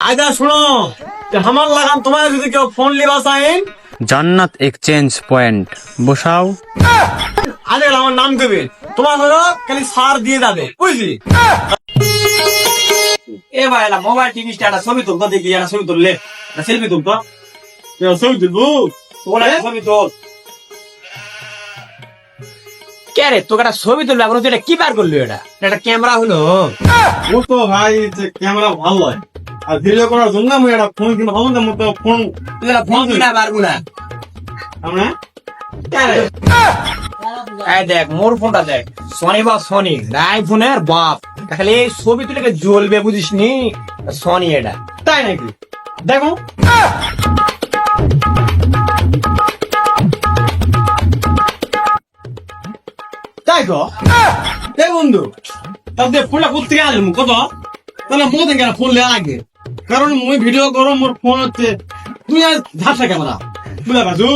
আইদা শুনো। আমার লাগান তোমার যদি কেউ ফোন লিবা চাইন। জান্নাত এক্সচেঞ্জ পয়েন্ট। বসাও। আগে আমার নাম দেবে তোমার হলো খালি সার দিয়ে যাবে বুঝলি? এ ভাই এলা মোবাইল টিভি একটা ছবি তুলতো দেখি একটা ছবি তুললে। একটা সেলফি তুলতো। ছবি তুলবো? তোলা ছবি তুল। কে রে তোকে একটা ছবি তুলবে এখন তুই এটা কি বার করলি এটা এটা ক্যামেরা হলো। ও তো ভাই ক্যামেরা ভালো হয়। আর ভিডিও করার জন্য আমি একটা ফোন কিনবো। তো মতো ফোন এটা ফোন কিনা পারব না। আমরা? এই দেখ মোর ফোনটা দেখ। সনি বা সনি আইফোনের বাপ। খালি এই ছবি তুলে জ্বলবে বুঝিস নি সনি এটা। তাই নাকি? দেখো। তাই তো? এই বন্ধু তাহলে ফোনটা করতে গেলে কত তাহলে মো থেকে ফোন লেওয়া লাগে কারণ মুই ভিডিও করো মোর ফোন হচ্ছে। তুই আর ঝাপসা ক্যামেরা। বুঝলে বাজু?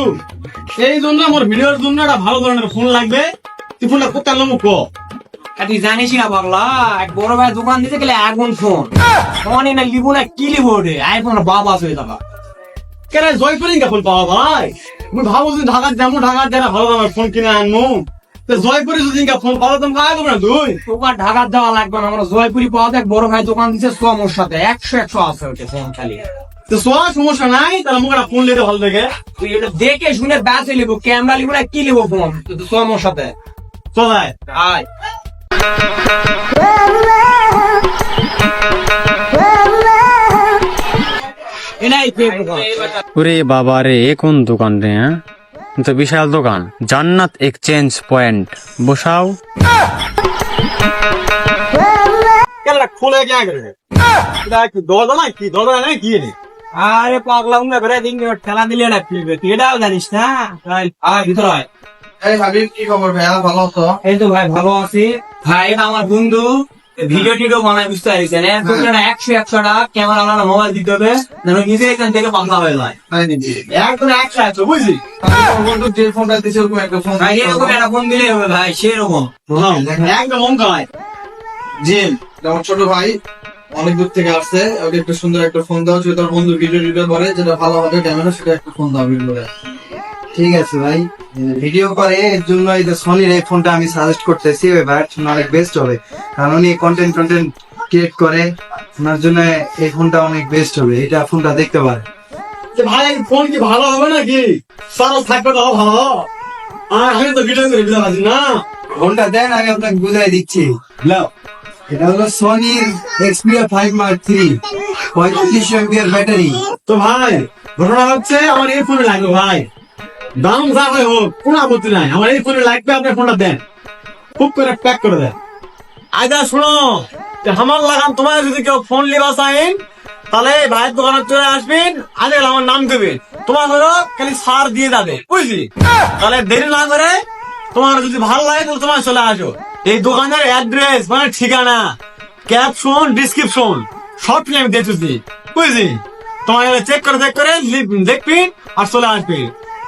এই জন্য আমার ভিডিওর জন্য একটা ভালো ধরনের ফোন লাগবে। তুই ফোনটা করতে আনলাম কো? তুই জানিস না পাগলা এক বড় ভাই দোকান দিতে গেলে এখন ফোন সনি না লিবো না কি লিবো রে? আইফোন বাবা হয়ে যাবা কেন জয়পুরিং ফোন পাওয়া ভাই? মুই ভাবো যে ঢাকার যাব ঢাকার যারা ভালো দামের ফোন কিনে আনব তো জয়পুরে যদি ফোন পাওয়া তুমি কাজ না তুই দোকান ঢাকার দেওয়া লাগবে না আমরা জয়পুরি পাওয়া দেখ বড় ভাই দোকান দিচ্ছে সোমোর একশো একশো আছে ওটা ফোন খালি। তো সোয়া সমস্যা নাই তাহলে মুখ ফোন নিতে ভালো দেখে। তুই এটা দেখে শুনে ক্যামেরা না কি ফোন? আয়। ওরে বাবা রে কোন দোকান রে হ্যাঁ? তো বিশাল দোকান। জান্নাত এক্সচেঞ্জ পয়েন্ট বসাও। খুলে কে কি দরজা নাই? কি দরজা নাই? কি রে আরে পাগলা উঙ্গা করে দিন ঠেলা দিলে না ফিরবে তুই এটাও জানিস না? আয়, আয় ভিতর আয়। এই হাবিব কি খবর ভাইয়া? ভালো আছো? এই তো ভাই ভালো আছি। ভাই আমার বন্ধু। ভিডিও টিডিও বানায় বুঝতে পারছি না? তোকে একশো একশো টাকা ক্যামেরা আলাদা মোবাইল দিতে হবে না নিজে এখান থেকে পাতলা হয়ে যায়। একদম একশো একশো বুঝলি? যে ফোনটা দিছে ওরকম একটা ফোন এরকম একটা ফোন দিলে হবে ভাই সেরকম। একদম অঙ্কায় জিম আমার ছোট ভাই অনেক দূর থেকে আসছে ওকে একটু সুন্দর একটা ফোন দাও যদি তোর বন্ধু ভিডিও টিডিও করে যেটা ভালো হবে ক্যামেরা সেটা একটা ফোন দাও ভিডিও ঠিক আছে ভাই। ভিডিও করে এর জন্য এই যে সনির এই ফোনটা আমি সাজেস্ট করতেছি ওই ভাইয়ের জন্য অনেক বেস্ট হবে। কারণ উনি কন্টেন্ট কন্টেন্ট ক্রিয়েট করে ওনার জন্য এই ফোনটা অনেক বেস্ট হবে। এটা ফোনটা দেখতে পারে ভাই ফোন কি ভালো হবে নাকি? সারা থাকবে তো ভালো। আর আমি তো ভিডিও করে দিতে পারছি না। ফোনটা দেন আমি আপনাকে বুঝাই দিচ্ছি। লাও এটা হলো সনির এক্সপিরিয়া ফাইভ মার্ক থ্রি পঁয়ত্রিশশো এমপিআর ব্যাটারি তো ভাই ঘটনা হচ্ছে আমার এই ফোনে লাগবে ভাই। দাম যা হয় হোক, কোনো আপত্তি নাই। আমার এই ফোনে লাগবে, আপনি ফোনটা দেন। খুব করে প্যাক করে দেন। আইদা শুনো আমার লাগান তোমার যদি কেউ ফোন লিবা চাইন তাহলে ভাইয়ের দোকানে চলে আসবেন, আগে আমার নাম দেবেন। তোমার হলো খালি সার দিয়ে যাবে, বুঝলি? তাহলে দেরি না করে তোমার যদি ভালো লাগে, তাহলে তোমার চলে আসো। এই দোকানের অ্যাড্রেস মানে ঠিকানা ক্যাপশন ডিসক্রিপশন সব আমি দেখেছি বুঝলি? তোমার চেক করে চেক করে দেখবি আর চলে আসবি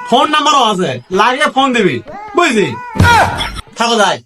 ফোন নাম্বারও আছে। লাগে ফোন দিবি। বুঝলি? থাকো যাই।